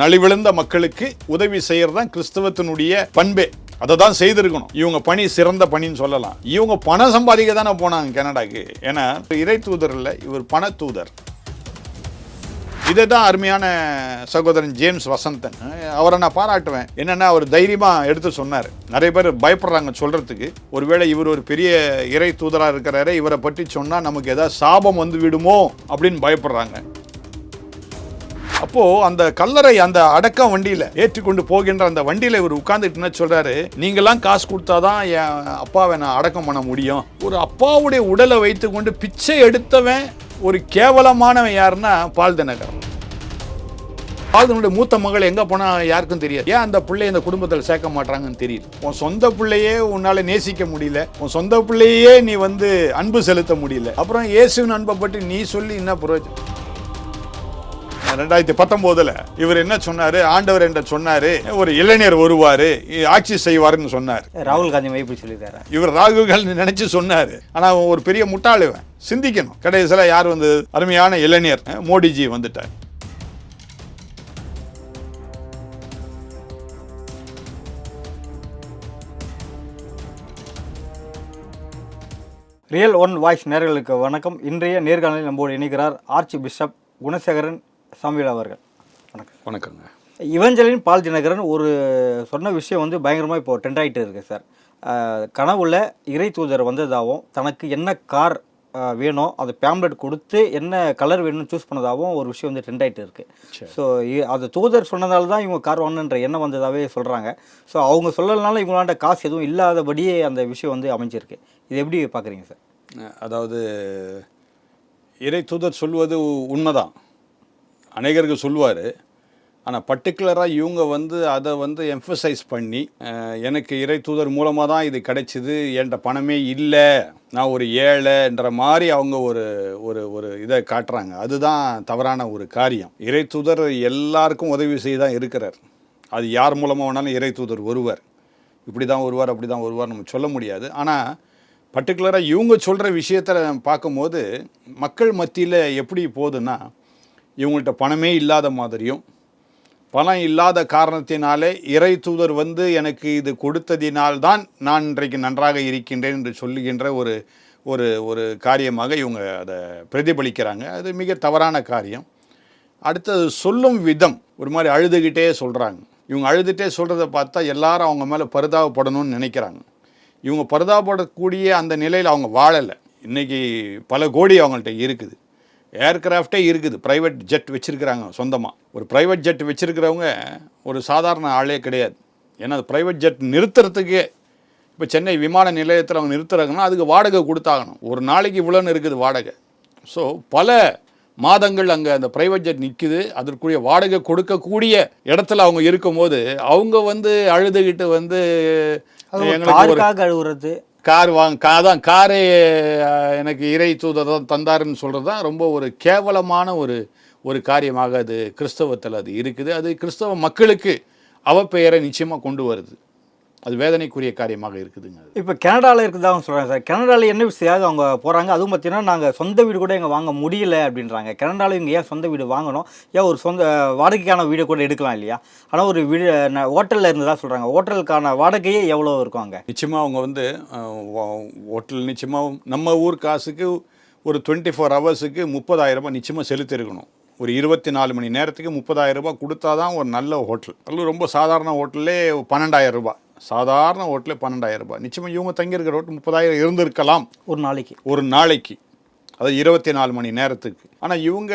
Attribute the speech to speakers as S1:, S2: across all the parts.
S1: நலிவிழுந்த மக்களுக்கு உதவி செய்யறது தான் கிறிஸ்தவத்தினுடைய பண்பே. அதை தான் செய்திருக்கணும். இவங்க பணி சிறந்த பணின்னு சொல்லலாம். இவங்க பணம் சம்பாதிக்க தானே போனாங்க கனடாக்கு. ஏன்னா இறை தூதர் இல்லை இவர் பண தூதர். இதை தான் அருமையான சகோதரன் ஜேம்ஸ் வசந்தன். அவரை நான் பாராட்டுவேன். என்னன்னா அவர் தைரியமா எடுத்து சொன்னார். நிறைய பேர் பயப்படுறாங்க சொல்றதுக்கு. ஒருவேளை இவர் ஒரு பெரிய இறை தூதராக இருக்கிறாரு இவரை பற்றி சொன்னா நமக்கு ஏதாவது சாபம் வந்து விடுமோ அப்படின்னு பயப்படுறாங்க. அப்போ அந்த கல்லறை அந்த அடக்கம் வண்டியில ஏற்றிக்கொண்டு போகின்ற அந்த வண்டியில இவர் உட்கார்ந்துட்டு சொல்றாரு? நீங்கெல்லாம் காசு கொடுத்தாதான் என் அப்பாவை நான் அடக்கம் பண்ண முடியும். ஒரு அப்பாவுடைய உடலை வைத்துக்கொண்டு பிச்சை எடுத்தவன் ஒரு கேவலமானவன் யாருன்னா பால் தினகரன் பால்தனுடைய மூத்த மகள் எங்கே போனால் யாருக்கும் தெரியாது. ஏன் அந்த பிள்ளை இந்த குடும்பத்தில் சேர்க்க மாட்டாங்கன்னு தெரியல. உன் சொந்த பிள்ளையே உன்னால நேசிக்க முடியல. உன் சொந்த பிள்ளையே நீ வந்து அன்பு செலுத்த முடியல. அப்புறம் இயேசுவின் அன்பை பற்றி நீ சொல்லி என்ன பிரயோஜனம்? ரெண்டாயிரத்தி பத்தொன்பதுல இவர் என்ன சொன்னாரு? ஆண்டவர் என்ற சொன்னாரு? ஒரு இளைஞர் வருவாரு ஆட்சி செய்வாருன்னு சொன்னார்.
S2: ராகுல் காந்தி மைய இப்படி சொல்லியிருக்காரு?
S1: இவர் ராகுகள் நினைச்சு சொன்னாரு. ஆனா ஒரு பெரிய முட்டாள் இவன். சிந்திக்கணும். கடைசியில் யார் வந்து அருமையான இளைஞர் மோடிஜி வந்துட்டார்.
S2: ரியல் ஒன் வாய்ஸ் நேர்களுக்கு வணக்கம். இன்றைய நேர்காணலில் நம்மோடு இணைக்கிறார் ஆர்ச்சி பிஷப் குணசேகரன். சாமிவேல் அவர்கள். வணக்கம்.
S1: வணக்கங்க.
S2: இவஞ்சலின் பால் தினகரன் ஒரு சொன்ன விஷயம் வந்து பயங்கரமாக இப்போ ட்ரெண்ட் ஆகிட்டு இருக்கு சார் கனவுல இறை தூதர் வந்ததாகவும் தனக்கு என்ன கார் வேணும் அது பேம்லெட் கொடுத்து என்ன கலர் வேணும்னு சூஸ் பண்ணதாகவும் ஒரு விஷயம் வந்து ட்ரெண்ட் ஆகிட்டு இருக்கு. ஸோ அது தூதர் சொன்னதால தான் இவங்க கார் வாங்கணுன்ற எண்ணம் வந்ததாகவே சொல்கிறாங்க ஸோ அவங்க சொல்லலனால இவங்களாண்ட காசு எதுவும் இல்லாதபடியே அந்த விஷயம் வந்து அமைஞ்சிருக்கு. இது எப்படி பார்க்குறீங்க சார்
S1: அதாவது இறை தூதர் சொல்வது உண்மைதான். அநேகருக்கு சொல்லுவார். ஆனால் பர்டிகுலராக இவங்க வந்து அதை வந்து எம்ஃபசைஸ் பண்ணி எனக்கு இறை தூதர் மூலமாக தான் இது கிடைச்சிது என்கிட்ட பணமே இல்லை நான் ஒரு ஏழைன்ற மாதிரி அவங்க ஒரு ஒரு ஒரு இதை காட்டுறாங்க. அதுதான் தவறான ஒரு காரியம். இறை தூதர் எல்லாருக்கும் உதவி செய்ய தான் இருக்கிறார். அது யார் மூலமாக வேணாலும் இறை தூதர் வருவார் இப்படி தான் வருவார் அப்படி தான் வருவார் நம்ம சொல்ல முடியாது. ஆனால் பர்டிகுலராக இவங்க சொல்கிற விஷயத்தை பார்க்கும்போது மக்கள் மத்தியில் எப்படி போகுதுன்னா இவங்கள்ட்ட பணமே இல்லாத மாதிரியும் பணம் இல்லாத காரணத்தினாலே இறை தூதர் வந்து எனக்கு இது கொடுத்ததினால்தான் நான் இன்றைக்கு நன்றாக இருக்கின்றேன் என்று சொல்லுகின்ற ஒரு ஒரு ஒரு காரியமாக இவங்க அதை பிரதிபலிக்கிறாங்க. அது மிக தவறான காரியம். அடுத்தது சொல்லும் விதம் ஒரு மாதிரி அழுதுகிட்டே சொல்கிறாங்க இவங்க அழுதுகிட்டே சொல்கிறத பார்த்தா எல்லாரும் அவங்க மேலே பரிதாபப்படணும்னு நினைக்கிறாங்க. இவங்க பரிதாபப்படக்கூடிய அந்த நிலையில் அவங்க வாழலை. இன்றைக்கி பல கோடி அவங்கள்ட்ட இருக்குது. ஏர்கிராஃப்டே இருக்குது. ப்ரைவேட் ஜெட் வச்சுருக்கிறாங்க சொந்தமாக ஒரு ப்ரைவேட் ஜெட் வச்சுருக்கிறவங்க ஒரு சாதாரண ஆளே கிடையாது. ஏன்னா அது ப்ரைவேட் ஜெட் நிறுத்துறதுக்கே இப்போ சென்னை விமான நிலையத்தில் அவங்க நிறுத்துறாங்கன்னா அதுக்கு வாடகை கொடுத்தாகணும். ஒரு நாளைக்கு இவ்வளோன்னு இருக்குது வாடகை. ஸோ பல மாதங்கள் அங்கே அந்த ப்ரைவேட் ஜெட் நிற்குது அதற்குரிய வாடகை கொடுக்கக்கூடிய இடத்துல அவங்க இருக்கும்போது அவங்க வந்து அழுதுகிட்டு வந்து எங்களுக்கு கார் வாங்க கா தான் காரே எனக்கு இறை தூதர் தான் தந்தாருன்னு சொல்கிறது தான் ரொம்ப ஒரு கேவலமான ஒரு ஒரு காரியமாக அது கிறிஸ்தவத்தில் அது இருக்குது. அது கிறிஸ்தவ மக்களுக்கு அவப்பெயரை நிச்சயமாக கொண்டு வருது. அது வேதனைக்குரிய காரியமாக இருக்குதுங்க அது.
S2: இப்போ கனடாவில் இருக்குதாங்க சொல்கிறாங்க சார். கனடாவில் என்ன விஷயம் அவங்க போகிறாங்க அதுவும் பார்த்தீங்கன்னா நாங்கள் சொந்த வீடு கூட எங்கள் வாங்க முடியல அப்படின்றாங்க. கனடாவில் இவங்க ஏன் சொந்த வீடு வாங்கணும்? ஏன் ஒரு சொந்த வாடகைக்கான வீடு கூட எடுக்கலாம் இல்லையா? ஆனால் ஒரு வீடு ஹோட்டலில் இருந்ததா சொல்கிறாங்க ஹோட்டலுக்கான வாடகையே எவ்வளோ இருக்கும் அங்கே?
S1: நிச்சயமாக அவங்க வந்து ஹோட்டல் நிச்சயமாக நம்ம ஊர் காசுக்கு ஒரு டுவெண்ட்டி ஃபோர் ஹவர்ஸுக்கு முப்பதாயிரம் ரூபாய் நிச்சயமாக செலுத்திருக்கணும் ஒரு இருபத்தி நாலு மணி நேரத்துக்கு முப்பதாயிரம் ரூபாய் கொடுத்தா தான் ஒரு நல்ல ஹோட்டல். அதுவும் ரொம்ப சாதாரண ஹோட்டல்லே பன்னெண்டாயிரம் ரூபாய். சாதாரண ஹோட்டலே பன்னெண்டாயிரம் ரூபாய். நிச்சயமாக இவங்க தங்கியிருக்கிற ஹோட்டல் முப்பதாயிரம் இருந்திருக்கலாம்.
S2: ஒரு நாளைக்கு.
S1: ஒரு நாளைக்கு. அது இருபத்தி நாலு மணி நேரத்துக்கு. ஆனால் இவங்க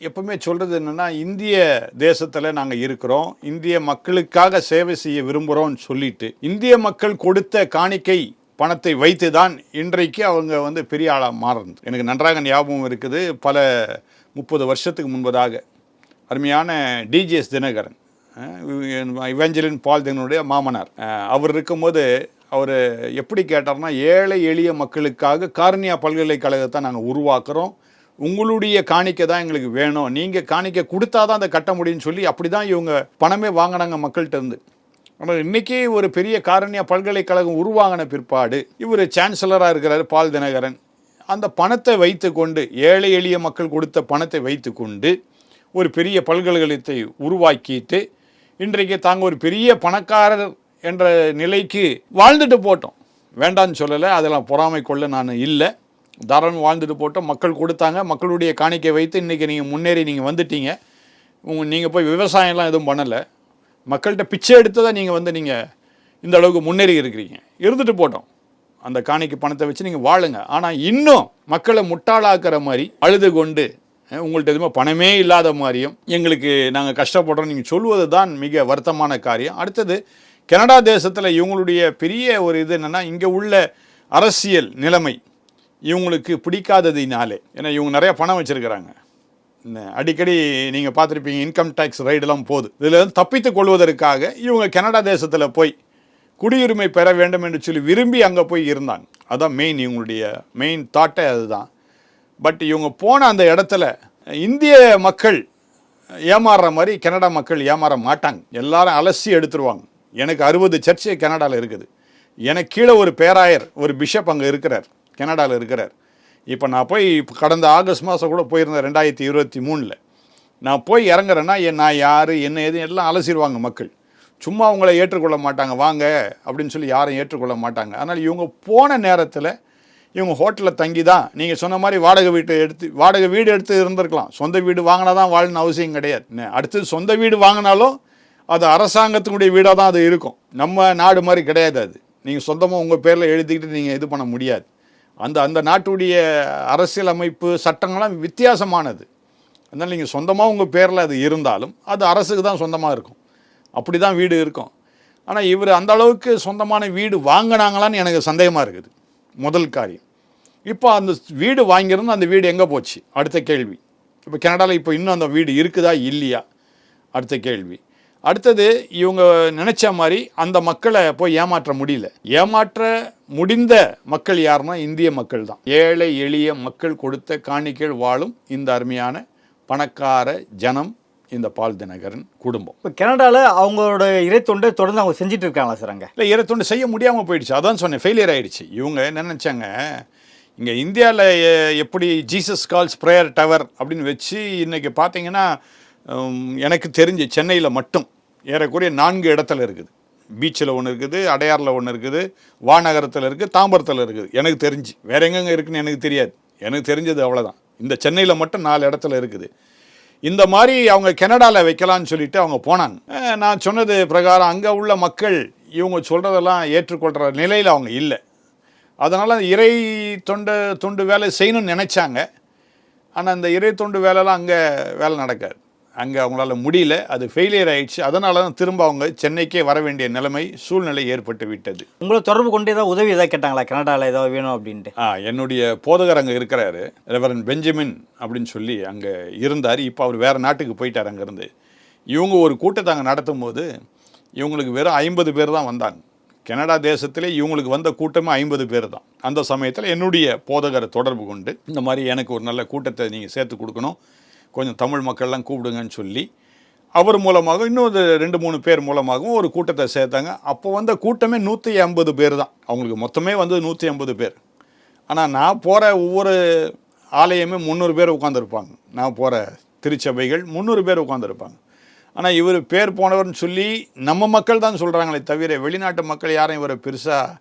S1: எப்பவுமே சொல்கிறது என்னென்னா இந்திய தேசத்தில் நாங்கள் இருக்கிறோம். இந்திய மக்களுக்காக சேவை செய்ய விரும்புகிறோம்னு சொல்லிட்டு இந்திய மக்கள் கொடுத்த காணிக்கை பணத்தை வைத்து தான் இன்றைக்கு அவங்க வந்து பெரிய ஆளாக மாறுறது. எனக்கு நன்றாக ஞாபகம் இருக்குது. பல முப்பது வருஷத்துக்கு முன்பதாக அருமையான டிஜிஎஸ் தினகரன் இவஞ்சலின் பால் தினனுடைய மாமனார். அவர் இருக்கும்போது அவர் எப்படி கேட்டார்னா ஏழை எளிய மக்களுக்காக கார்னியா பல்கலைக்கழகத்தை நாங்கள் உருவாக்குறோம். உங்களுடைய காணிக்கை தான் எங்களுக்கு வேணும். நீங்கள் காணிக்கை கொடுத்தா தான் அதை கட்ட முடியும்னு சொல்லி அப்படி தான் இவங்க பணமே வாங்கினாங்க மக்கள்கிட்ட இருந்து. ஆனால் இன்றைக்கி ஒரு பெரிய காரணியா பல்கலைக்கழகம் உருவாங்கின பிற்பாடு இவர் சான்சலராக இருக்கிறார் பால் தினகரன். அந்த பணத்தை வைத்துக்கொண்டு ஏழை எளிய மக்கள் கொடுத்த பணத்தை வைத்துக்கொண்டு ஒரு பெரிய பல்கலைக்கழகத்தை உருவாக்கிட்டு இன்றைக்கு தாங்க ஒரு பெரிய பணக்காரர் என்ற நிலைக்கு வாழ்ந்துட்டு போட்டோம். வேண்டான்னு சொல்லலை அதெல்லாம் பொறாமை கொள்ள நான் இல்லை. தாராளமாக வாழ்ந்துட்டு போட்டோம். மக்கள் கொடுத்தாங்க. மக்களுடைய காணிக்கை வைத்து இன்றைக்கி நீங்கள் முன்னேறி நீங்கள் வந்துட்டீங்க. உங்க நீங்கள் போய் விவசாயம்லாம் எதுவும் பண்ணலை. மக்கள்கிட்ட பிச்சை எடுத்து தான் நீங்கள் வந்து நீங்கள் இந்த அளவுக்கு முன்னேறி இருக்கிறீங்க. இருந்துட்டு போட்டோம். அந்த காணிக்கை பணத்தை வச்சு நீங்கள் வாழுங்க. ஆனால் இன்னும் மக்களை முட்டாளாக்குற மாதிரி அழுது கொண்டு உங்கள்கிட்ட எதுவுமே பணமே இல்லாத மாதிரியும் எங்களுக்கு நாங்கள் கஷ்டப்படுறோம். நீங்கள் சொல்வது தான் மிக வருத்தமான காரியம். அடுத்தது கனடா தேசத்தில் இவங்களுடைய பெரிய ஒரு இது என்னென்னா இங்கே உள்ள அரசியல் நிலைமை இவங்களுக்கு பிடிக்காததினாலே. ஏன்னா இவங்க நிறைய பணம் வச்சுருக்கிறாங்க. அடிக்கடி நீங்கள் பார்த்துருப்பீங்க இன்கம் டேக்ஸ் ரைடெல்லாம் போகுது. இதில் வந்து தப்பித்துக் கொள்வதற்காக இவங்க கனடா தேசத்தில் போய் குடியுரிமை பெற வேண்டும் என்று சொல்லி விரும்பி அங்கே போய் இருந்தாங்க. அதுதான் மெயின் இவங்களுடைய மெயின் தாட்டே அதுதான். பட் இவங்க போன அந்த இடத்துல இந்திய மக்கள் ஏமாறுற மாதிரி கனடா மக்கள் ஏமாற மாட்டாங்க. எல்லாரும் அலசி எடுத்துருவாங்க. எனக்கு அறுபது சர்ச்சு கனடாவில் இருக்குது. எனக்கு கீழே ஒரு பேராயர் ஒரு பிஷப் அங்கே இருக்கிறார். கனடாவில் இருக்கிறார். இப்போ நான் போய் இப்போ கடந்த ஆகஸ்ட் மாதம் கூட போயிருந்தேன் ரெண்டாயிரத்தி இருபத்தி மூணில். நான் போய் இறங்குறேன்னா என் நான் யார் என்ன ஏது எல்லாம் அலசிடுவாங்க மக்கள். சும்மா அவங்கள ஏற்றுக்கொள்ள மாட்டாங்க. வாங்க அப்படின்னு சொல்லி யாரும் ஏற்றுக்கொள்ள மாட்டாங்க. அதனால் இவங்க போன நேரத்தில் இவங்க ஹோட்டலில் தங்கி தான் நீங்கள் சொன்ன மாதிரி வாடகை வீட்டை எடுத்து வாடகை வீடு எடுத்து இருந்திருக்கலாம். சொந்த வீடு வாங்கினா தான் வாழணும் அவசியம் கிடையாது. அடுத்தது சொந்த வீடு வாங்கினாலும் அது அரசாங்கத்தினுடைய வீடாக தான் அது இருக்கும். நம்ம நாடு மாதிரி கிடையாது அது. நீங்கள் சொந்தமாக உங்கள் பேரில் எழுதிக்கிட்டு நீங்கள் இது பண்ண முடியாது. அந்த அந்த நாட்டுடைய அரசியலமைப்பு சட்டங்கள்லாம் வித்தியாசமானது. அதனால் நீங்கள் சொந்தமாக உங்கள் பேரில் அது இருந்தாலும் அது அரசுக்கு தான் சொந்தமாக இருக்கும். அப்படி தான் வீடு இருக்கும். ஆனால் இவர் அந்த அளவுக்கு சொந்தமான வீடு வாங்கினாங்களான்னு எனக்கு சந்தேகமாக இருக்குது. முதல் காரியம். இப்போ அந்த வீடு வாங்கியிருந்து அந்த வீடு எங்கே போச்சு? அடுத்த கேள்வி. இப்போ கனடாவில் இப்போ இன்னும் அந்த வீடு இருக்குதா? இல்லையா? அடுத்த கேள்வி. அடுத்தது இவங்க நினச்ச மாதிரி அந்த மக்களை போய் ஏமாற்ற முடியல. ஏமாற்ற முடிந்த மக்கள் யாருன்னா இந்திய மக்கள் தான். ஏழை எளிய மக்கள் கொடுத்த காணிக்கைகள் வாழும் இந்த அருமையான பணக்கார ஜனம் இந்த பால் தினகரன் குடும்பம்.
S2: இப்போ கனடாவில் அவங்களோட இறைத்தொண்டை தொடர்ந்து அவங்க செஞ்சுட்டு இருக்காங்களா சார் அங்கே?
S1: இல்லை இறத்தொண்டு செய்ய முடியாமல் போயிடுச்சு. அதான் சொன்னேன் ஃபெயிலியர் ஆயிடுச்சு. இவங்க என்ன நினச்சாங்க? இங்கே இந்தியாவில் எப்படி ஜீசஸ் கால்ஸ் ப்ரேயர் டவர் அப்படின்னு வச்சு இன்றைக்கி பார்த்தீங்கன்னா எனக்கு தெரிஞ்சு சென்னையில் மட்டும் ஏறக்குறைய நான்கு இடத்துல இருக்குது. பீச்சில் ஒன்று இருக்குது அடையாரில் ஒன்று இருக்குது வானகரத்தில் இருக்குது தாம்பரத்தில் இருக்குது. எனக்கு தெரிஞ்சு. வேற எங்கெங்க இருக்குன்னு எனக்கு தெரியாது. எனக்கு தெரிஞ்சது அவ்வளோதான் இந்த சென்னையில் மட்டும் நாலு இடத்துல இருக்குது. இந்த மாதிரி அவங்க கனடாவில் வைக்கலான்னு சொல்லிட்டு அவங்க போனாங்க. நான் சொன்னது பிரகாரம் அங்கே உள்ள மக்கள் இவங்க சொல்கிறதெல்லாம் ஏற்றுக்கொள்கிற நிலையில் அவங்க இல்லை. அதனால் இறை தொண்டு தொண்டு வேலை செய்யணும்னு நினச்சாங்க. ஆனால் இந்த இறை தொண்டு வேலைலாம் அங்கே வேலை நடக்காது. அங்கே அவங்களால முடியல அது ஃபெயிலியர் ஆயிடுச்சு. அதனால தான் திரும்ப அவங்க சென்னைக்கே வர வேண்டிய நிலைமை சூழ்நிலை ஏற்பட்டு விட்டது.
S2: உங்களை தொடர்பு கொண்டு ஏதாவது உதவி ஏதாவது கேட்டாங்களா? கனடாவில் ஏதாவது வேணும் அப்படின்ட்டு.
S1: ஆ என்னுடைய போதகர் அங்கே இருக்கிறாரு ரெவரன் பெஞ்சமின் அப்படின்னு சொல்லி அங்கே இருந்தார். இப்போ அவர் வேறு நாட்டுக்கு போயிட்டார் அங்கேருந்து. இவங்க ஒரு கூட்டத்தை அங்கே நடத்தும் போது இவங்களுக்கு வெறும் ஐம்பது பேர் தான் வந்தாங்க. கனடா தேசத்திலே இவங்களுக்கு வந்த கூட்டமே ஐம்பது பேர் தான். அந்த சமயத்தில் என்னுடைய போதகரை தொடர்பு கொண்டு இந்த மாதிரி எனக்கு ஒரு நல்ல கூட்டத்தை நீங்கள் சேர்த்து கொடுக்கணும். கொஞ்சம் தமிழ் மக்கள்லாம் கூப்பிடுங்கன்னு சொல்லி அவர் மூலமாக இன்னொரு ரெண்டு மூணு பேர் மூலமாகவும் ஒரு கூட்டத்தை சேர்த்தாங்க. அப்போ வந்த கூட்டமே நூற்றி ஐம்பது பேர் தான். அவங்களுக்கு மொத்தமே வந்து நூற்றி ஐம்பது பேர். ஆனால் நான் போகிற ஒவ்வொரு ஆலயமே முந்நூறு பேர் உட்காந்துருப்பாங்க நான் போகிற திருச்சபைகள் முந்நூறு பேர் உட்காந்துருப்பாங்க ஆனால் இவர் பேர் போனவர்னு சொல்லி நம்ம மக்கள் தான் சொல்கிறாங்களே தவிர வெளிநாட்டு மக்கள் யாரும் இவரை பெருசாக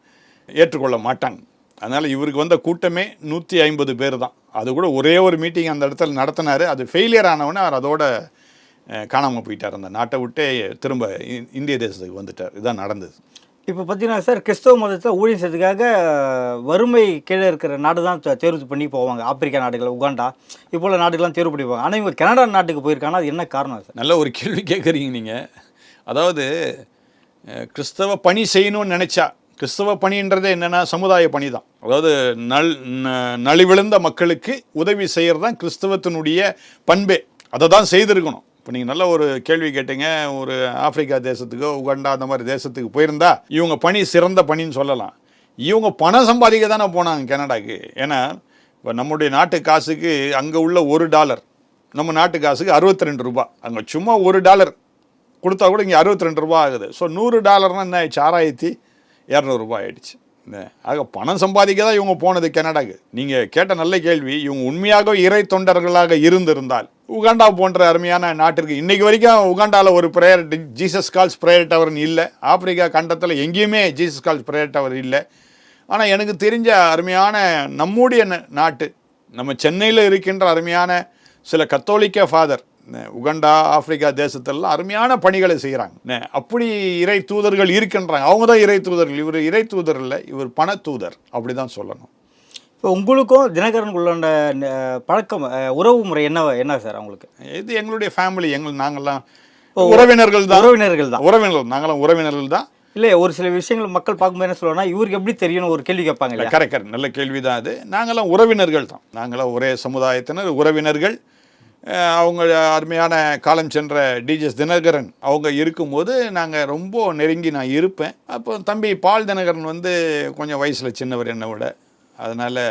S1: ஏற்றுக்கொள்ள மாட்டாங்க. அதனால் இவருக்கு வந்த கூட்டமே நூற்றி ஐம்பது பேர் தான். அது கூட ஒரே ஒரு மீட்டிங் அந்த இடத்துல நடத்தினார். அது ஃபெயிலியர் ஆனவொடனே அவர் அதோட காணாமல் போயிட்டார். அந்த நாட்டை விட்டே திரும்ப இந்திய தேசத்துக்கு வந்துட்டார். இதுதான் நடந்தது.
S2: இப்போ பார்த்தீங்கன்னா சார் கிறிஸ்தவ மதத்தை ஊழியம் செய்யறதுக்காக வறுமை கீழே இருக்கிற நாடு தான் தேர்வு பண்ணி போவாங்க. ஆப்பிரிக்கா நாடுகள் உகாண்டா இப்போ உள்ள நாடுகள்லாம் தேர்வு பண்ணி போவாங்க. ஆனால் இவங்க கனடா நாட்டுக்கு போயிருக்காங்கன்னா அது என்ன காரணம் சார்?
S1: நல்ல ஒரு கேள்வி கேட்குறீங்க நீங்கள் அதாவது கிறிஸ்தவ பணி செய்யணும்னு நினச்சா கிறிஸ்தவ பணின்றதே என்னென்னா சமுதாய பணி தான் அதாவது நல் ந- நலிவிழுந்த மக்களுக்கு உதவி செய்கிறது தான் கிறிஸ்தவத்தினுடைய பண்பே. அதை தான் செய்திருக்கணும். இப்போ நீங்கள் நல்ல ஒரு கேள்வி கேட்டீங்க ஒரு ஆப்பிரிக்கா தேசத்துக்கோ உகண்டா அந்த மாதிரி தேசத்துக்கு போயிருந்தா இவங்க பணி சிறந்த பணின்னு சொல்லலாம். இவங்க பணம் சம்பாதிக்க தானே போனாங்க கனடாக்கு. ஏன்னா இப்போ நம்முடைய நாட்டு காசுக்கு அங்கே உள்ள ஒரு டாலர் நம்ம நாட்டு காசுக்கு அறுபத்தி ரெண்டு ரூபாய் அங்கே சும்மா ஒரு டாலர் கொடுத்தா கூட இங்கே அறுபத்தி ரெண்டு ரூபா ஆகுது. ஸோ நூறு டாலர்னா என்ன ஆயிடுச்சு? ஆறாயிரத்தி இரநூறுபா ஆயிடுச்சு. ஆக பணம் சம்பாதிக்க தான் இவங்க போனது கனடாக்கு. நீங்கள் கேட்ட நல்ல கேள்வி இவங்க உண்மையாக இறை தொண்டர்களாக இருந்திருந்தால் உகாண்டா போன்ற அருமையான நாட்டிற்கு இன்றைக்கு வரைக்கும் உகாண்டாவில் ஒரு ப்ரேயர் ஜீசஸ் கால்ஸ் ப்ரேயர் டவர்னு இல்லை. ஆப்பிரிக்கா கண்டத்தில் எங்கேயுமே ஜீசஸ் கால்ஸ் ப்ரேயர் டவர் இல்லை. ஆனால் எனக்கு தெரிஞ்ச அருமையான நம்முடைய நாட்டு நம்ம சென்னையில் இருக்கின்ற அருமையான சில கத்தோலிக்க ஃபாதர் உகண்டா ஆப்பிரிக்கா தேசத்திலலாம் அருமையான பணிகளை செய்கிறாங்க அப்படி இறை தூதர்கள் இருக்கின்றாங்க. அவங்க தான் இறை தூதர்கள். இவர் இறை தூதர் இல்லை இவர் பண தூதர். அப்படி தான் சொல்லணும்.
S2: இப்போ உங்களுக்கும் தினகரனுக்குள்ள பழக்கம் உறவு முறை என்ன என்ன சார் அவங்களுக்கு?
S1: இது எங்களுடைய ஃபேமிலி எங்கள் நாங்கள்லாம் உறவினர்கள் தான்.
S2: உறவினர்கள் தான்.
S1: உறவினர்கள் நாங்களாம் உறவினர்கள் தான்.
S2: இல்லை ஒரு சில விஷயங்கள் மக்கள் பார்க்கும்போது என்ன சொல்லுவாங்கன்னா இவருக்கு எப்படி தெரியும்னு ஒரு கேள்வி கேட்பாங்க
S1: கரெக்ட் கரெக்ட் நல்ல கேள்வி தான் அது. நாங்களாம் உறவினர்கள் தான். நாங்களாம் ஒரே சமுதாயத்தினர் உறவினர்கள். அவங்க அருமையான காலம் சென்ற டிஜிஎஸ் தினகரன். அவங்க இருக்கும்போது நாங்கள் ரொம்ப நெருங்கி நான் இருப்பேன். அப்போ தம்பி பால் தினகரன் வந்து கொஞ்சம் வயசில் சின்னவர் என்னை விட. அதனால்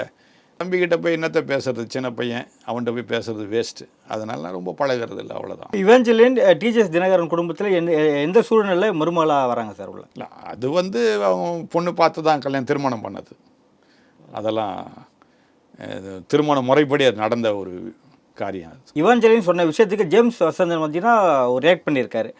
S1: தம்பிக்கிட்ட போய் என்னத்தை பேசுறது? சின்ன பையன். அவன்கிட்ட போய் பேசுறது வேஸ்ட்டு அதனால நான் ரொம்ப பழகிறது இல்லை அவ்வளோதான்
S2: இவஞ்சலின் டிஜிஎஸ் தினகரன் குடும்பத்தில் எந்த எந்த சூழ்நிலையில் மருமகளாக வராங்க சார் உள்ள?
S1: இல்லை அது வந்து அவங்க பொண்ணு பார்த்து தான் கல்யாணம் திருமணம் பண்ணது. அதெல்லாம் இது திருமண முறைப்படி அது நடந்த ஒரு காரியம்.
S2: இவாஞ்சலின்னு சொன்ன விஷயத்துக்கு ஜேம்ஸ் வசந்தன் பார்த்தீங்கன்னா ஒரு ரியாக்ட் பண்ணியிருக்காரு.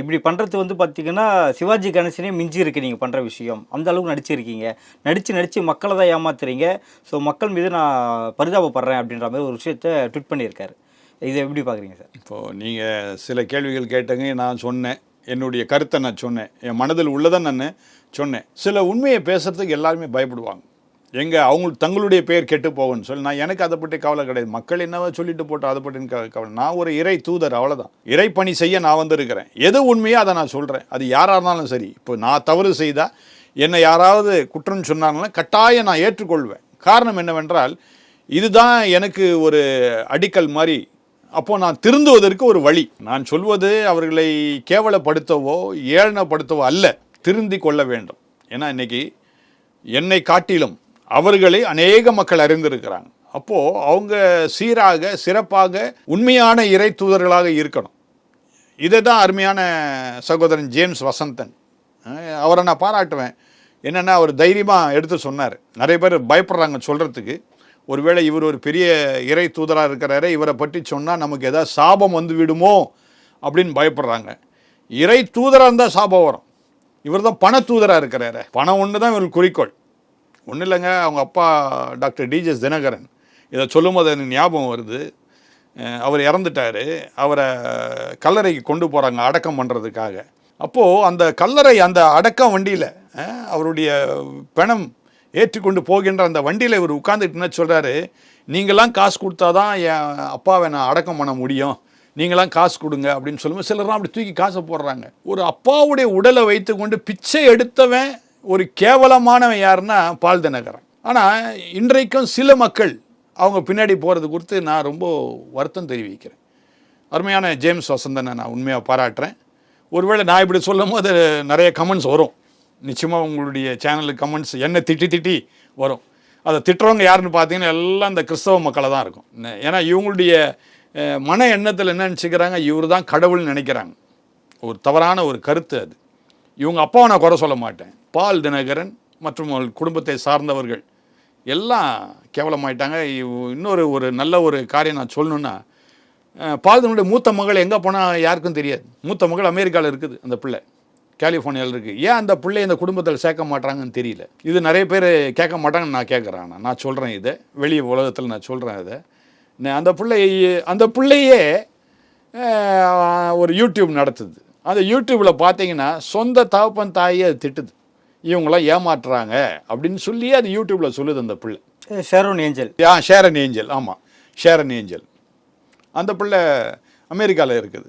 S2: இப்படி பண்ணுறது வந்து பார்த்தீங்கன்னா சிவாஜி கணேசனே மிஞ்சி இருக்கு நீங்கள் பண்ணுற விஷயம். அந்த அளவுக்கு நடிச்சிருக்கீங்க. நடித்து நடித்து மக்களை தான் ஏமாத்துறீங்க. ஸோ மக்கள் மீது நான் பரிதாபப்படுறேன் அப்படின்ற மாதிரி ஒரு விஷயத்த ட்விட் பண்ணியிருக்காரு. இதை எப்படி பார்க்குறீங்க சார்?
S1: இப்போது நீங்கள் சில கேள்விகள் கேட்டங்க நான் சொன்னேன். என்னுடைய கருத்தை நான் சொன்னேன். என் மனதில் உள்ளதை நான் சொன்னேன். சில உண்மையை பேசுறதுக்கு எல்லாருமே பயப்படுவாங்க. எங்கள் அவங்க தங்களுடைய பெயர் கெட்டு போகும்னு சொல்லி நான் எனக்கு அதை பற்றி கவலை கிடையாது. மக்கள் என்னவோ சொல்லிட்டு போட்டோம் அதை பற்றி எனக்கு கவலை. நான் ஒரு இறை தூதர் அவ்வளோதான் இறை பணி செய்ய நான் வந்திருக்கிறேன். எது உண்மையோ அதை நான் சொல்கிறேன் அது யாராக இருந்தாலும் சரி. இப்போ நான் தவறு செய்தால் என்னை யாராவது குற்றம் சொன்னாங்கன்னா கட்டாயம் நான் ஏற்றுக்கொள்வேன். காரணம் என்னவென்றால் இதுதான் எனக்கு ஒரு அடிக்கல் மாதிரி அப்போ நான் திருந்துவதற்கு ஒரு வழி. நான் சொல்வது அவர்களை கேவலப்படுத்தவோ ஏளனப்படுத்தவோ அல்ல. திருந்தி கொள்ள வேண்டும். ஏன்னா இன்னைக்கு என்னை காட்டிலும் அவர்களை அநேக மக்கள் அறிந்திருக்கிறாங்க. அப்போது அவங்க சீராக சிறப்பாக உண்மையான இறை தூதர்களாக இருக்கணும். இதை தான் அருமையான சகோதரன் ஜேம்ஸ் வசந்தன். அவரை நான் பாராட்டுவேன். என்னென்னா அவர் தைரியமாக எடுத்து சொன்னார். நிறைய பேர் பயப்படுறாங்க சொல்கிறதுக்கு ஒருவேளை இவர் ஒரு பெரிய இறை தூதராக இருக்கிறாரு இவரை பற்றி சொன்னால் நமக்கு ஏதாவது சாபம் வந்து விடுமோ அப்படின்னு பயப்படுறாங்க. இறை தூதராக இருந்தால் சாபம் வரும். இவர் தான் பண தூதராக இருக்கிறாரு. பணம் ஒன்று தான் இவர் குறிக்கோள். ஒன்றும் இல்லைங்க அவங்க அப்பா டாக்டர் டிஜிஎஸ் தினகரன். இதை சொல்லும்போது எனக்கு ஞாபகம் வருது. அவர் இறந்துட்டார். அவரை கல்லறைக்கு கொண்டு போகிறாங்க அடக்கம் பண்ணுறதுக்காக அப்போது அந்த கல்லறை அந்த அடக்கம் வண்டியில் அவருடைய பிணம் ஏற்றிக்கொண்டு போகின்ற அந்த வண்டியில் இவர் உட்காந்துட்டு சொல்கிறாரு நீங்களாம் காசு கொடுத்தாதான் என் அப்பாவை நான் அடக்கம் பண்ண முடியும். நீங்களாம் காசு கொடுங்க அப்படின்னு சொல்லும்போது சிலர்லாம் அப்படி தூக்கி காசை போடுறாங்க. ஒரு அப்பாவுடைய உடலை வைத்துக்கொண்டு பிச்சை எடுத்தவன் ஒரு கேவலமானவன் யாருன்னா பால் தினகரன். ஆனால் இன்றைக்கும் சில மக்கள் அவங்க பின்னாடி போகிறது குறித்து நான் ரொம்ப வருத்தம் தெரிவிக்கிறேன். அருமையான ஜேம்ஸ் வசந்தனை நான் உண்மையாக பாராட்டுறேன். ஒருவேளை நான் இப்படி சொல்லும் போது நிறைய கமெண்ட்ஸ் வரும். நிச்சயமாக உங்களுடைய சேனலுக்கு கமெண்ட்ஸ் என்ன திட்டி திட்டி வரும். அதை திட்டுறவங்க யாருன்னு பார்த்தீங்கன்னா எல்லாம் இந்த கிறிஸ்தவ மக்களை தான் இருக்கும். ஏன்னா இவங்களுடைய மன எண்ணத்தில் என்ன நினச்சிக்கிறாங்க? இவர் தான் கடவுள்னு நினைக்கிறாங்க. ஒரு தவறான ஒரு கருத்து அது. இவங்க அப்பாவை நான் குறை சொல்ல மாட்டேன். பால் தினகரன் மற்றும் அவள் குடும்பத்தை சார்ந்தவர்கள் எல்லாம் கேவலமாயிட்டாங்க. இவ்- இன்னொரு ஒரு நல்ல ஒரு காரியம் நான் சொல்லணுன்னா அஹ், மூத்த மகள் எங்கே போனால் யாருக்கும் தெரியாது. மூத்த மகள் அமெரிக்காவில் இருக்குது அந்த பிள்ளை. கலிஃபோர்னியாவில் இருக்குது ஏன் அந்த பிள்ளை இந்த குடும்பத்தில் சேர்க்க மாட்டாங்கன்னு தெரியல. இது நிறைய பேர் கேட்க மாட்டாங்கன்னு நான் கேட்குறேன். நான். நான் சொல்கிறேன் இதை. வெளியே உலகத்தில் நான் சொல்கிறேன் இதை. நான் அந்த பிள்ளை அந்த பிள்ளையே ஒரு யூடியூப் நடத்துது. அந்த யூடியூப்பில் பார்த்தீங்கன்னா சொந்த தகப்பன் தாயே அது திட்டுது. இவங்களாம் ஏமாற்றுறாங்க அப்படின்னு சொல்லி அது யூடியூப்பில் சொல்லுது அந்த பிள்ளை.
S2: Sharon Angel.
S1: ஆ ஷேரன் ஏஞ்சல். ஆமாம் ஷேரன் ஏஞ்சல். அந்த பிள்ளை அமெரிக்காவில் இருக்குது.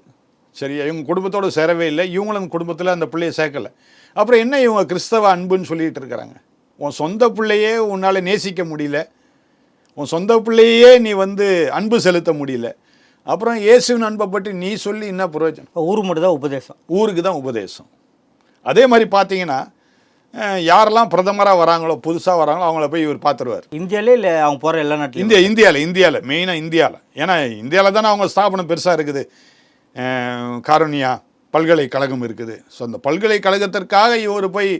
S1: சரியா இவங்க குடும்பத்தோட சேரவே இல்லை. இவங்களும் குடும்பத்தில் அந்த பிள்ளையை சேர்க்கலை. அப்புறம் என்ன இவங்க கிறிஸ்தவ அன்புன்னு சொல்லிட்டு இருக்கிறாங்க? உன் சொந்த பிள்ளையே உன்னால் நேசிக்க முடியல. உன் சொந்த பிள்ளையே நீ வந்து அன்பு செலுத்த முடியல. அப்புறம் இயேசுவின் அன்பை பற்றி நீ சொல்லி என்ன பிரயோஜனம்?
S2: ஊர் மட்டும் தான் உபதேசம்.
S1: ஊருக்கு தான் உபதேசம். அதே மாதிரி பார்த்தீங்கன்னா யாரெல்லாம் பிரதமராக வராங்களோ புதுசாக வராங்களோ அவங்கள போய் இவர் பார்த்துருவார்.
S2: இந்தியாவிலே இல்லை அவங்க போகிற எல்லா நாட்டிலையும்
S1: இந்தியா இந்தியாவில் இந்தியாவில் மெயினாக இந்தியாவில் ஏன்னா இந்தியாவில் தானே அவங்க ஸ்தாபனம் பெருசாக இருக்குது. காருண்யா பல்கலைக்கழகம் இருக்குது. ஸோ அந்த பல்கலைக்கழகத்திற்காக இவர் போய்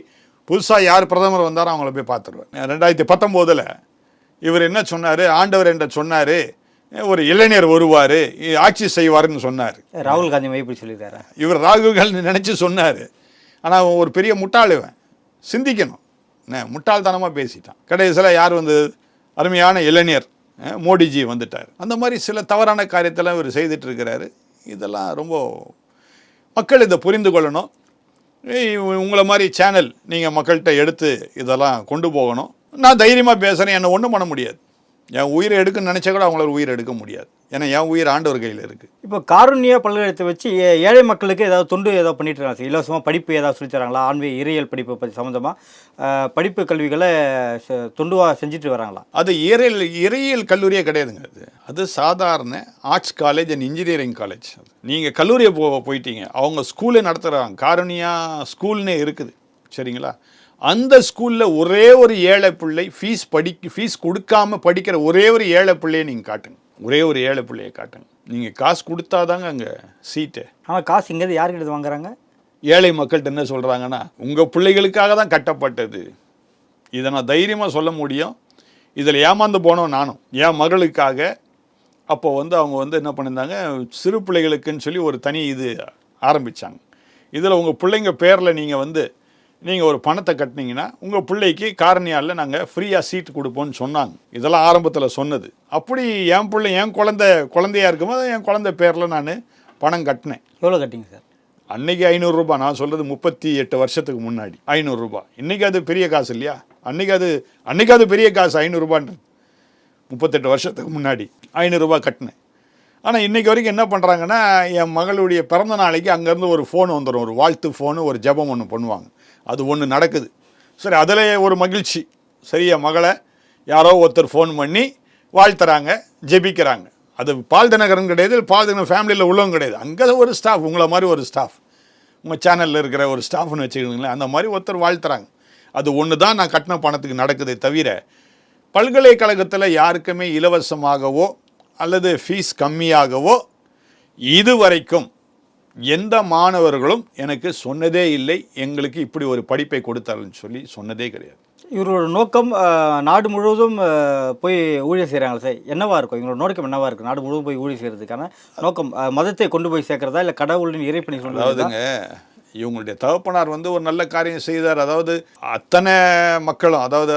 S1: புதுசாக யார் பிரதமர் வந்தாரோ அவங்கள போய் பார்த்துருவார். ரெண்டாயிரத்தி பத்தொம்போதில் இவர் என்ன சொன்னார்? ஆண்டவர் என்ற சொன்னார். ஒரு இளைஞர் வருவார் ஆட்சி செய்வாருன்னு சொன்னார்.
S2: ராகுல் காந்தி மைய இப்படி சொல்லியிருக்காரு
S1: இவர் ராகுல் காந்தி நினச்சி சொன்னார். ஆனால் ஒரு பெரிய முட்டாள் இவன். சிந்திக்கணும். என்ன முட்டாள்தனமாக பேசிட்டான். கடைசியில் யார் வந்து? அருமையான இளைஞர் மோடிஜி வந்துட்டார். அந்த மாதிரி சில தவறான காரியத்தெல்லாம் இவர் செய்துட்டு இருக்கிறாரு இதெல்லாம் ரொம்ப மக்கள் இதை புரிந்து கொள்ளணும். உங்களை மாதிரி சேனல் நீங்கள் மக்கள்கிட்ட எடுத்து இதெல்லாம் கொண்டு போகணும். நான் தைரியமாக பேசுகிறேன் என்னை ஒன்றும் பண்ண முடியாது. என் உயிரை எடுக்கணும்னு நினச்சா கூட அவங்கள உயிரை எடுக்க முடியாது. ஏன்னா என் உயிர் ஆண்டவர் கையில் இருக்குது
S2: இப்போ காருண்யா பல்கலைக்கழகத்தை வச்சு ஏழை மக்களுக்கு ஏதாவது தொண்டு ஏதாவது பண்ணிட்டு இருக்காங்க. சார் இலவசமாக படிப்பு ஏதாவது சொல்லித் தராங்களா? ஆன்மீக இறையியல் படிப்பு பற்றி சம்மந்தமாக படிப்பு கல்விகளை செ- தொண்டுவா செஞ்சுட்டு வராங்களா?
S1: அது இறையியல் இறையியல் கல்லூரியே கிடையாதுங்க அது. அது சாதாரண arts college and engineering college நீங்கள் கல்லூரியை போ போயிட்டீங்க. அவங்க ஸ்கூலே நடத்துகிறாங்க காரணியா ஸ்கூல்னே இருக்குது. சரிங்களா? அந்த ஸ்கூலில் ஒரே ஒரு ஏழை பிள்ளை ஃபீஸ் படிக்க ஃபீஸ் கொடுக்காம படிக்கிற ஒரே ஒரு ஏழை பிள்ளையை நீங்கள் காட்டுங்க. ஒரே ஒரு ஏழை பிள்ளையை காட்டுங்க. நீங்கள் காசு கொடுத்தாதாங்க அங்கே சீட்டு
S2: ஆனால் காசு இங்கேருந்து யார்கிட்ட வாங்குறாங்க?
S1: ஏழை மக்கள்கிட்ட என்ன சொல்கிறாங்கன்னா உங்கள் பிள்ளைகளுக்காக தான் கட்டப்பட்டது. இதை நான் தைரியமாக சொல்ல முடியும். இதில் ஏமாந்து போனோம் நானும். என் மகளுக்காக அப்போ வந்து அவங்க வந்து என்ன பண்ணியிருந்தாங்க சிறு பிள்ளைகளுக்குன்னு சொல்லி ஒரு தனி இது ஆரம்பித்தாங்க இதில் உங்கள் பிள்ளைங்க பேரில் நீங்கள் வந்து நீங்கள் ஒரு பணத்தை கட்டினீங்கன்னா உங்கள் பிள்ளைக்கு காரணியாலில் நாங்கள் ஃப்ரீயாக சீட் கொடுப்போம்னு சொன்னாங்க. இதெல்லாம் ஆரம்பத்தில் சொன்னது. அப்படி என் பிள்ளை என் குழந்தை குழந்தையா இருக்கும்போது என் குழந்தை பேரில் நான் பணம் கட்டினேன்.
S2: எவ்வளோ கட்டிங்க சார்?
S1: அன்னைக்கு ஐநூறுரூபா நான் சொல்கிறது முப்பத்தி எட்டு வருஷத்துக்கு முன்னாடி. ஐநூறுரூபா இன்னைக்கு அது பெரிய காசு இல்லையா? அன்னைக்கு அது அன்னைக்கு அது பெரிய காசு ஐநூறுரூபான்றது முப்பத்தெட்டு வருஷத்துக்கு முன்னாடி ஐநூறுரூபா கட்டினேன். ஆனால் இன்னைக்கு வரைக்கும் என்ன பண்ணுறாங்கன்னா என் மகளுடைய பிறந்த நாளைக்கு அங்கேருந்து ஒரு ஃபோன் வந்துடும் ஒரு வாழ்த்து ஃபோனு ஒரு ஜெபம் ஒன்று பண்ணுவாங்க. அது ஒன்று நடக்குது. சரி அதில் ஒரு மகிழ்ச்சி. சரியா மகளை? யாரோ ஒருத்தர் ஃபோன் பண்ணி வாழ்த்துறாங்க ஜெபிக்கிறாங்க. அது பால் தினகரன் கிடையாது பால் தினகரன் ஃபேமிலியில் உள்ளவங்க கிடையாது. அங்கே ஒரு ஸ்டாஃப் உங்களை மாதிரி ஒரு ஸ்டாஃப் உங்கள் சேனலில் இருக்கிற ஒரு ஸ்டாஃப்னு வச்சுக்கோங்களேன் அந்த மாதிரி ஒருத்தர் வாழ்த்துறாங்க. அது ஒன்று தான் நான் கட்டின பணத்துக்கு நடக்குதே தவிர பல்கலைக்கழகத்தில் யாருக்குமே இலவசமாகவோ அல்லது ஃபீஸ் கம்மியாகவோ இதுவரைக்கும் எந்த மாணவர்களும் எனக்கு சொன்னதே இல்லை எங்களுக்கு இப்படி ஒரு படிப்பை கொடுத்தாருன்னு சொல்லி சொன்னதே கிடையாது.
S2: இவரோட நோக்கம் நாடு முழுவதும் போய் ஊழியர் செய்கிறாங்களா சார். என்னவா இருக்கும்? இவங்களோட நோக்கம் என்னவா இருக்கு? நாடு முழுவதும் போய் ஊழியர் செய்யறதுக்கான நோக்கம் மதத்தை கொண்டு போய் சேர்க்கறதா இல்லை கடவுளின் இறைப்பணி சொல்றதா
S1: அதாவதுங்க இவங்களுடைய தகப்பனார் வந்து ஒரு நல்ல காரியம் செய்தார். அதாவது அத்தனை மக்களும் அதாவது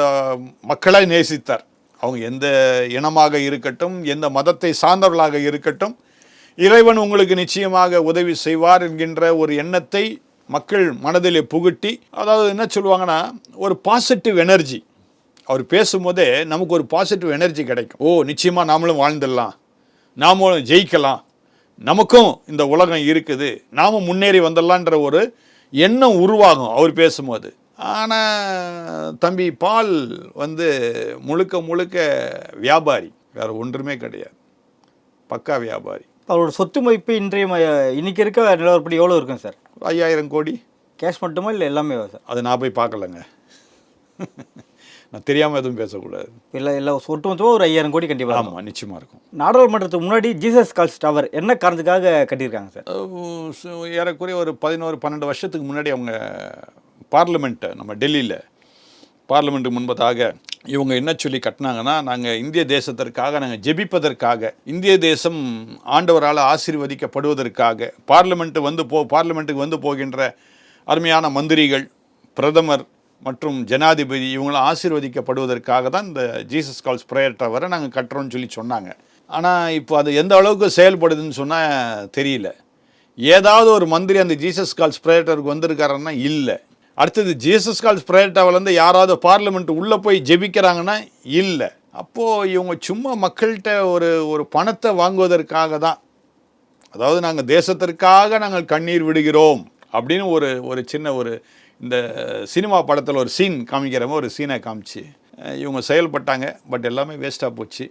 S1: மக்களை நேசித்தார். அவங்க எந்த இனமாக இருக்கட்டும் எந்த மதத்தை சார்ந்தவர்களாக இருக்கட்டும் இறைவன் உங்களுக்கு நிச்சயமாக உதவி செய்வார் என்கின்ற ஒரு எண்ணத்தை மக்கள் மனதிலே புகுட்டி அதாவது என்ன சொல்லுவாங்கன்னா ஒரு பாசிட்டிவ் எனர்ஜி அவர் பேசும்போதே நமக்கு ஒரு பாசிட்டிவ் எனர்ஜி கிடைக்கும். ஓ நிச்சயமாக நாமளும் வாழ்ந்துடலாம். நாமளும் ஜெயிக்கலாம். நமக்கும் இந்த உலகம் இருக்குது. நாமும் முன்னேறி வந்துடலான்ற ஒரு எண்ணம் உருவாகும் அவர் பேசும்போது. ஆனால் தம்பி பால் வந்து முழுக்க முழுக்க வியாபாரி. வேறு ஒன்றுமே கிடையாது. பக்கா வியாபாரி.
S2: அவரோட சொத்து மதிப்பு இன்றைய இன்னைக்கு இருக்க நிலவரப்படி எவ்வளோ இருக்கும் சார்?
S1: ஐயாயிரம் கோடி.
S2: கேஷ் மட்டுமா இல்லை எல்லாமே சார்?
S1: அது நான் போய் பார்க்கலங்க. நான் தெரியாமல் எதுவும் பேசக்கூடாது.
S2: இல்லை இல்லை ஒட்டுமொத்தமாக ஒரு ஐயாயிரம் கோடி கண்டிப்பாக
S1: ஆமாம் நிச்சயமாக இருக்கும்.
S2: நாடாளுமன்றத்துக்கு முன்னாடி ஜீசஸ் கால்ஸ் டவர் என்ன காரணத்துக்காக கட்டியிருக்காங்க சார்?
S1: ஏறக்குறைய ஒரு பதினோரு பன்னெண்டு வருஷத்துக்கு முன்னாடி அவங்க பார்லிமெண்ட்டை நம்ம டெல்லியில் பார்லிமெண்ட்டுக்கு முன்பதாக இவங்க என்ன சொல்லி கட்டினாங்கன்னா நாங்கள் இந்திய தேசத்திற்காக நாங்கள் ஜெபிப்பதற்காக இந்திய தேசம் ஆண்டவரால் ஆசீர்வதிக்கப்படுவதற்காக பார்லிமெண்ட்டு வந்து போ பார்லிமெண்ட்டுக்கு வந்து போகின்ற அருமையான மந்திரிகள் பிரதமர் மற்றும் ஜனாதிபதி இவங்களாம் ஆசீர்வதிக்கப்படுவதற்காக தான் இந்த ஜீசஸ் கால்ஸ் ப்ரேயர் டவரை நாங்கள் கட்டுறோம்னு சொல்லி சொன்னாங்க. ஆனால் இப்போ அது எந்த அளவுக்கு செயல்படுதுன்னு சொன்னால் தெரியல. ஏதாவது ஒரு மந்திரி அந்த ஜீசஸ் கால்ஸ் ப்ரேயர்டருக்கு வந்திருக்காருன்னா இல்லை. அடுத்தது ஜீசஸ் கால்ஸ் ப்ரேயர் யாராவது பார்லிமெண்ட் உள்ளே போய் ஜெபிக்கிறாங்கன்னா இல்லை. அப்போது இவங்க சும்மா மக்கள்கிட்ட ஒரு ஒரு பணத்தை வாங்குவதற்காக தான். அதாவது நாங்கள் தேசத்திற்காக நாங்கள் கண்ணீர் விடுகிறோம் அப்படின்னு ஒரு ஒரு சின்ன ஒரு இந்த சினிமா படத்தில் ஒரு சீன் காமிக்கிற மாதிரி ஒரு சீனை காமிச்சு இவங்க செயல்பட்டாங்க பட் எல்லாமே வேஸ்ட்டாக போச்சு.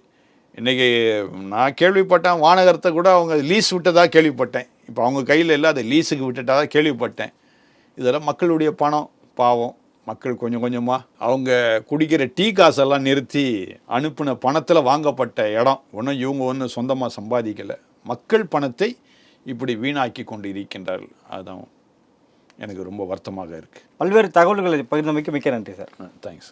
S1: இன்றைக்கி நான் கேள்விப்பட்டேன் வானகரத்தை கூட அவங்க லீஸ் விட்டதாக கேள்விப்பட்டேன். இப்போ அவங்க கையில் இல்லை அதை லீஸுக்கு விட்டுட்டதாக கேள்விப்பட்டேன். இதெல்லாம் மக்களுடைய பணம் பாவம். மக்கள் கொஞ்சம் கொஞ்சமாக அவங்க குடிக்கிற டீ காசெல்லாம் நிறுத்தி அனுப்பின பணத்தில் வாங்கப்பட்ட இடம். ஒன்றும் இவங்க ஒன்றும் சொந்தமாக சம்பாதிக்கலை. மக்கள் பணத்தை இப்படி வீணாக்கி கொண்டு இருக்கின்றார்கள். அதுதான் எனக்கு ரொம்ப வருத்தமாக இருக்குது
S2: பல்வேறு தகவல்களை பகிர்ந்தமைக்கு மிக்க நன்றி சார்.
S1: தேங்க்ஸ்